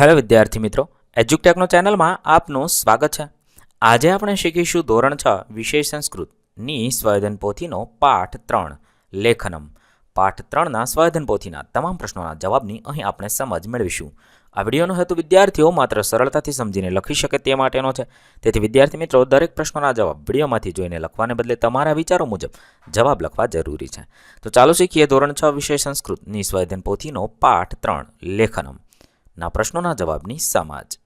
Hello વિદ્યાર્થી મિત્રો, એજ્યુકટેકનો ચેનલમાં આપનું સ્વાગત છે. આજે આપણે શીખીશું ધોરણ છ, વિષય સંસ્કૃતની સ્વયધન પોથીનો પાઠ ત્રણ, લેખનમ. પાઠ ત્રણના સ્વયધન પોથીના તમામ પ્રશ્નોના જવાબની અહીં આપણે સમજ મેળવીશું. આ વિડીયોનો હેતુ વિદ્યાર્થીઓ માત્ર સરળતાથી સમજીને લખી શકે તે માટેનો છે. તેથી વિદ્યાર્થી મિત્રો, દરેક પ્રશ્નોના જવાબ વિડીયોમાંથી જોઈને લખવાને બદલે તમારા વિચારો મુજબ જવાબ લખવા જરૂરી છે. તો ચાલો શીખીએ ધોરણ છ, વિષય સંસ્કૃતની સ્વયધન પોથીનો પાઠ ત્રણ, લેખનમ. ના પ્રશ્નોના જવાબની સમાજ.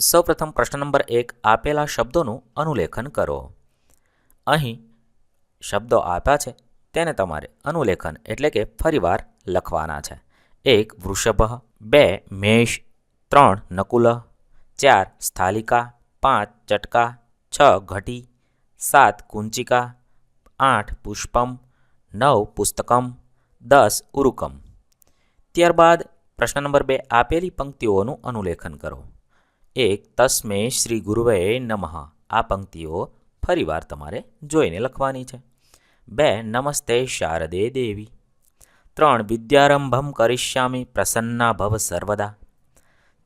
સૌપ્રથમ પ્રશ્ન નંબર એક, આપેલા શબ્દોનું અનુલેખન કરો. અહીં શબ્દો આપ્યા છે, તેને તમારે અનુલેખન એટલે કે ફરીવાર લખવાના છે. એક, વૃષભ, બે, મેષ, ત્રણ, નકુલ, ચાર, સ્થાલિકા, પાંચ, ચટકા, છ, ઘટી, સાત, કુંચિકા, આઠ, પુષ્પમ, નવ, પુસ્તકમ દસ ઉરુકમ. ત્યારબાદ પ્રશ્ન નંબર બે, આપેલી પંક્તિઓનું અનુલેખન કરો. એક, તસ્મે શ્રી ગુરુવે નમઃ. આ પંક્તિઓ ફરીવાર તમારે જોઈને લખવાની છે. બે, નમસ્તે શારદે દેવી. ત્રણ, વિદ્યારંભમ કરિષ્યામી પ્રસન્ના ભવ સર્વદા.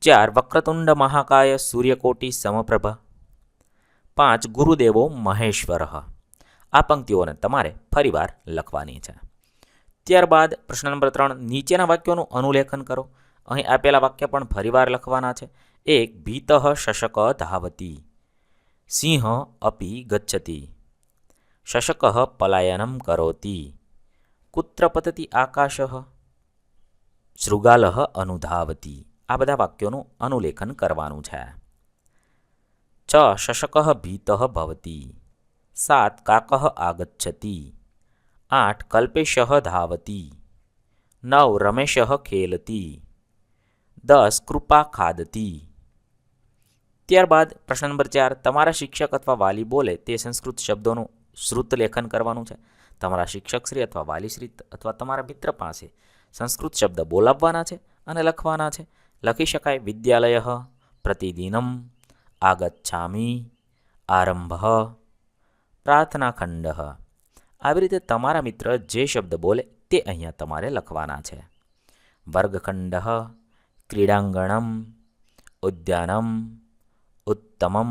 ચાર, વક્રતુંડ મહાકાય સૂર્યકોટી સમપ્રભ. પાંચ, ગુરુદેવો મહેશ્વર. આ પંક્તિઓને તમારે ફરીવાર લખવાની છે. ત્યારબાદ પ્રશ્ન નંબર ત્રણ, નીચેના વાક્યોનું અનુલેખન કરો. અહીં આપેલા વાક્ય પણ ફરીવાર લખવાના છે. એક, ભીત શશક ધાવતી. સિંહ અપી ગચ્છતિ. શશક પલાયનમ કરોતી. કુત્ર પતતી આકાશ. શૃગાલ અનુધાવતી. આ બધા વાક્યોનું અનુલેખન કરવાનું છે. છ, શશક ભીત ભવતી. સાત, કાક આગચ્છતિ. આઠ કલ્પેશ ધાવતી નવ રમેશ ખેલતી દસ કૃપા ખાદતી ત્યારબાદ પ્રશ્ન નંબર ચાર, તમારા શિક્ષક અથવા વાલી બોલે તે સંસ્કૃત શબ્દોનું શ્રુત લેખન કરવાનું છે. તમારા શિક્ષકશ્રી અથવા વાલીશ્રી અથવા તમારા મિત્ર પાસે સંસ્કૃત શબ્દ બોલાવવાના છે અને લખવાના છે. લખી શકાય વિદ્યાલય, પ્રતિદિનમ, આગચ્છામી, આરંભ, પ્રાર્થનાખંડ. આવી રીતે તમારા મિત્ર જે શબ્દ બોલે તે અહીંયા તમારે લખવાના છે. વર્ગખંડ, ક્રીડાંગણમ, ઉદ્યાનમ, ઉત્તમમ.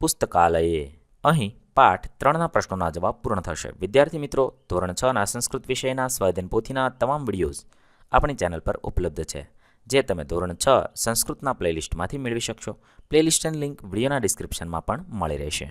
પુસ્તકાલયે. અહીં પાઠ ત્રણના પ્રશ્નોના જવાબ પૂર્ણ થશે. વિદ્યાર્થી મિત્રો, ધોરણ છના સંસ્કૃત વિષયના સ્વાધીન પોથીના તમામ વિડીયોઝ આપણી ચેનલ પર ઉપલબ્ધ છે, જે તમે ધોરણ છ સંસ્કૃતના પ્લેલિસ્ટમાંથી મેળવી શકશો. પ્લેલિસ્ટની લિંક વિડીયોના ડિસ્ક્રિપ્શનમાં પણ મળી રહેશે.